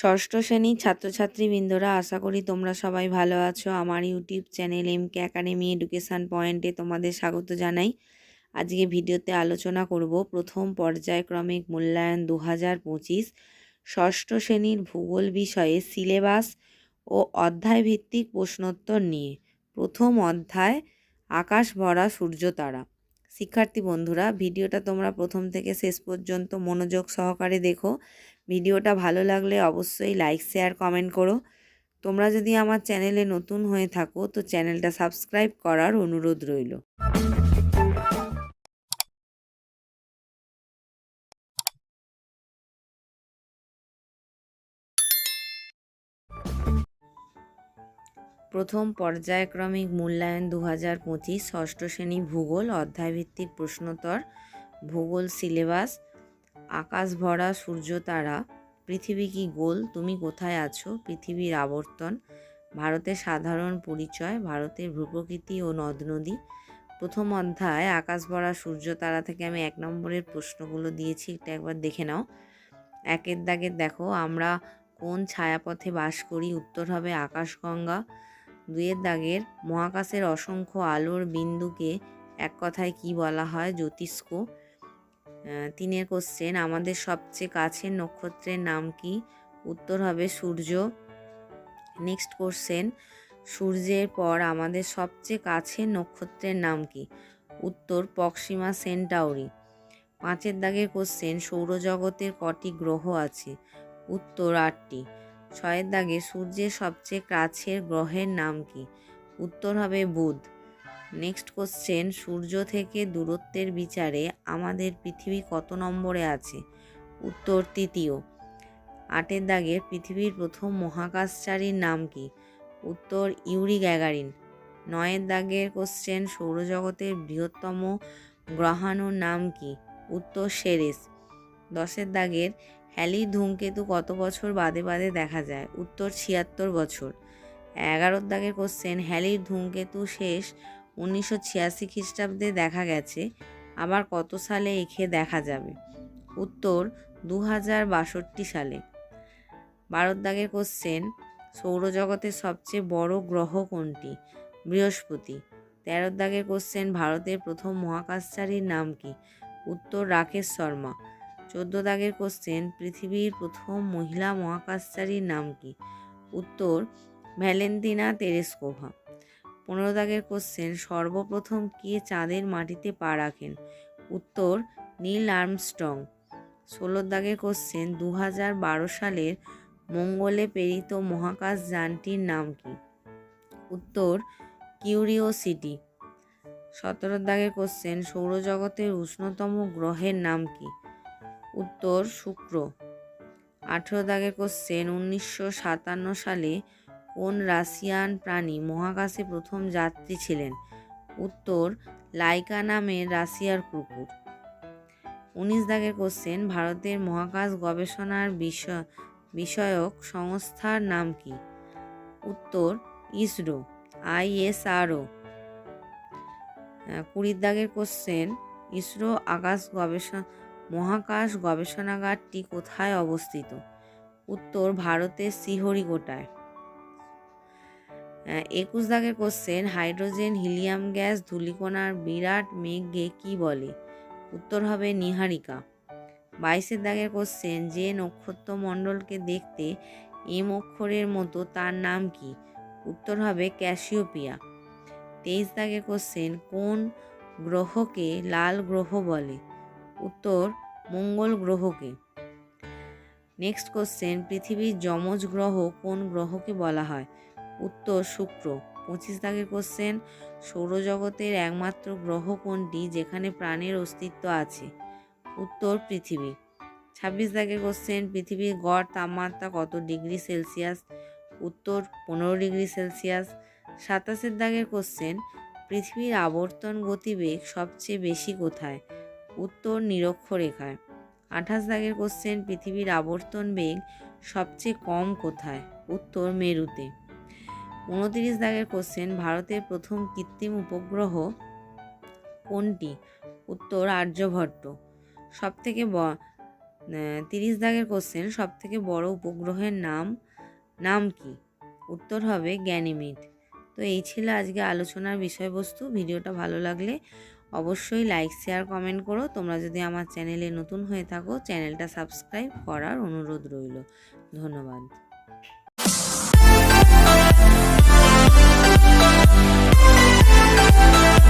ষষ্ঠ শ্রেণির ছাত্রছাত্রীবৃন্দরা, আশা করি তোমরা সবাই ভালো আছো। আমার YouTube channel M K academy education পয়েন্টে তোমাদের স্বাগত জানাই। আজকে ভিডিওতে আলোচনা করব প্রথম পর্যায়ক্রমিক মূল্যায়ন দু হাজার পঁচিশ, ষষ্ঠ শ্রেণির ভূগোল বিষয়ে সিলেবাস ও অধ্যায় ভিত্তিক প্রশ্নোত্তর নিয়ে। প্রথম অধ্যায়, আকাশ ভরা সূর্যতারা শিক্ষার্থী বন্ধুরা, ভিডিওটা তোমরা প্রথম থেকে শেষ পর্যন্ত মনোযোগ সহকারে দেখো। ভিডিওটা ভালো লাগলে অবশ্যই লাইক, শেয়ার, কমেন্ট করো। তোমরা যদি আমার চ্যানেলে নতুন হয়ে থাকো, তো চ্যানেলটা সাবস্ক্রাইব করার অনুরোধ রইল। প্রথম পর্যায়ক্রমিক মূল্যায়ন দু হাজার পঁচিশ, ষষ্ঠ শ্রেণি ভূগোল, অধ্যায়ভিত্তিক প্রশ্নোত্তর, ভূগোল সিলেবাস আকাশ ভরা, সূর্য তারা। পৃথিবী কি গোল? তুমি কোথায় আছো? পৃথিবীর আবর্তন। ভারতের সাধারণ পরিচয়, ভারতের ভূপ্রকৃতি ও নদ নদী প্রথম অধ্যায়, আকাশ ভরা, সূর্য তারা থেকে আমি এক নম্বরের প্রশ্নগুলো দিয়েছি, এটা একবার দেখে নাও। একের দাগের দেখো, আমরা কোন ছায়াপথে বাস করি? উত্তর হবে আকাশগঙ্গা। দুয়ের দাগের, মহাকাশের অসংখ্য আলোর বিন্দুকে এক কথায় কি বলা হয়? জ্যোতিষ্ক। তিনের কোশ্চেন আমাদের সবচেয়ে কাছের নক্ষত্রের নাম কি? উত্তর হবে সূর্য। নেক্সট কোশ্চেন সূর্যের পর আমাদের সবচেয়ে কাছের নক্ষত্রের নাম কি? উত্তর, পক্সিমা সেন্টাউরি। পাঁচের দাগের কোশ্চেন সৌরজগতের কটি গ্রহ আছে? উত্তর, আটটি। ছয়ের দাগে সূর্যের সবচেয়ে কাছের গ্রহের নাম কি? উত্তর হবে বুধ। নেক্সট কোশ্চেন সূর্য থেকে দূরত্বের বিচারে আমাদের পৃথিবী কত নম্বরে আছে? উত্তর, তৃতীয়। আটের দাগের পৃথিবীর প্রথম মহাকাশচারীর নাম কি? উত্তর, ইউরি গ্যাগারিন। নয়ের দাগের কোশ্চেন সৌরজগতের বৃহত্তম গ্রহাণুর নাম কি? উত্তর, সেরেস। দশের দাগের হ্যালি ধূমকেতু কত বছর বাদে বাদে দেখা যায়? উত্তর, ছিয়াত্তর বছর। এগারোর দাগের কোশ্চেন হ্যালির ধূমকেতু শেষ উনিশশো ছিয়াশি খ্রিস্টাব্দে দেখা গেছে, আবার কত সালে এখে দেখা যাবে? উত্তর দু হাজার বাষট্টি সালে। বারোর দাগের কোশ্চেন সৌরজগতের সবচেয়ে বড় গ্রহ কোনটি? বৃহস্পতি। তেরোর দাগের কোশ্চেন ভারতের প্রথম মহাকাশচারীর নাম কি? উত্তর, রাকেশ শর্মা। চোদ্দ দাগের কোশ্চেন পৃথিবীর প্রথম মহিলা মহাকাশচারীর নাম কি? উত্তর, ভ্যালেন্টিনা তেরেস্কোভা। পনেরো দাগের কোশ্চেন সর্বপ্রথম কে চাঁদের মাটিতে পা রাখেন? উত্তর, নীল আর্মস্ট্রং। ষোলো দাগের কোশ্চেন দু হাজার বারো সালের মঙ্গলে প্রেরিত মহাকাশ যানটির নাম কি? উত্তর, কিউরিওসিটি। সতেরো দাগের কোশ্চেন সৌরজগতের উষ্ণতম গ্রহের নাম কি? উত্তর, শুক্র। আঠেরো দাগের কোশ্চেন উনিশশো সাতান্ন সালে কোন রাশিয়ান প্রাণী মহাকাশে প্রথম যাত্রী ছিলেন? উত্তর, লাইকা নামের রাশিয়ার কুকুর। উনিশ দাগের কোশ্চেন ভারতের মহাকাশ গবেষণার বিষয়, বিষয়ক সংস্থার নাম কি? উত্তর, ইসরো, আইএসআরও। কুড়ির দাগের কোশ্চেন ইসরো আকাশ গবেষণা, মহাকাশ গবেষণাগারটি কোথায় অবস্থিত? উত্তর, ভারতের শ্রীহরিকোটায় একুশ দাগের কোশ্চেন হাইড্রোজেন হিলিয়াম গ্যাস ধূলিকণার বিরাট মেঘকে কি বলে? উত্তর হবে নিহারিকা। বাইশের দাগের কোশ্চেন যে নক্ষত্রমণ্ডলকে দেখতে এম অক্ষরের মতো তার নাম কি? উত্তর হবে ক্যাসিওপিয়া। তেইশ দাগের কোশ্চেন কোন গ্রহকে লাল গ্রহ বলে? উত্তর, মঙ্গল গ্রহকে। নেক্সট কোশ্চেন পৃথিবীর যমজ গ্রহ কোন গ্রহকে বলা হয়? উত্তর শুক্র। পঁচিশ দাগের কোশ্চেন সৌরজগতের একমাত্র গ্রহ কোনটি যেখানে প্রাণের অস্তিত্ব আছে? উত্তর, পৃথিবী। ছাব্বিশ দাগের কোশ্চেন পৃথিবীর গড় তাপমাত্রা কত ডিগ্রি সেলসিয়াস? উত্তর, পনেরো ডিগ্রি সেলসিয়াস। সাতাশের দাগের কোশ্চেন পৃথিবীর আবর্তন গতিবেগ সবচেয়ে বেশি কোথায়? উত্তর, নিরক্ষরেখায়। আঠাশ দাগের কোশ্চেন পৃথিবীর আবর্তন বেগ সবচেয়ে কম কোথায়? উত্তর, মেরুতে। উনতিরিশ দাগের কোশ্চেন ভারতের প্রথম কৃত্রিম উপগ্রহ কোনটি? উত্তর, আর্যভট্ট। সবথেকে তিরিশ দাগের কোশ্চেন সব থেকে বড় উপগ্রহের নাম নাম কি? উত্তর হবে গ্যানিমিড তো এই ছিল আজকে আলোচনার বিষয়বস্তু। ভিডিওটা ভালো লাগলে অবশ্যই লাইক শেয়ার কমেন্ট করো। তোমরা যদি আমার চ্যানেলে নতুন হয়ে থাকো চ্যানেলটা সাবস্ক্রাইব করার অনুরোধ রইল। ধন্যবাদ।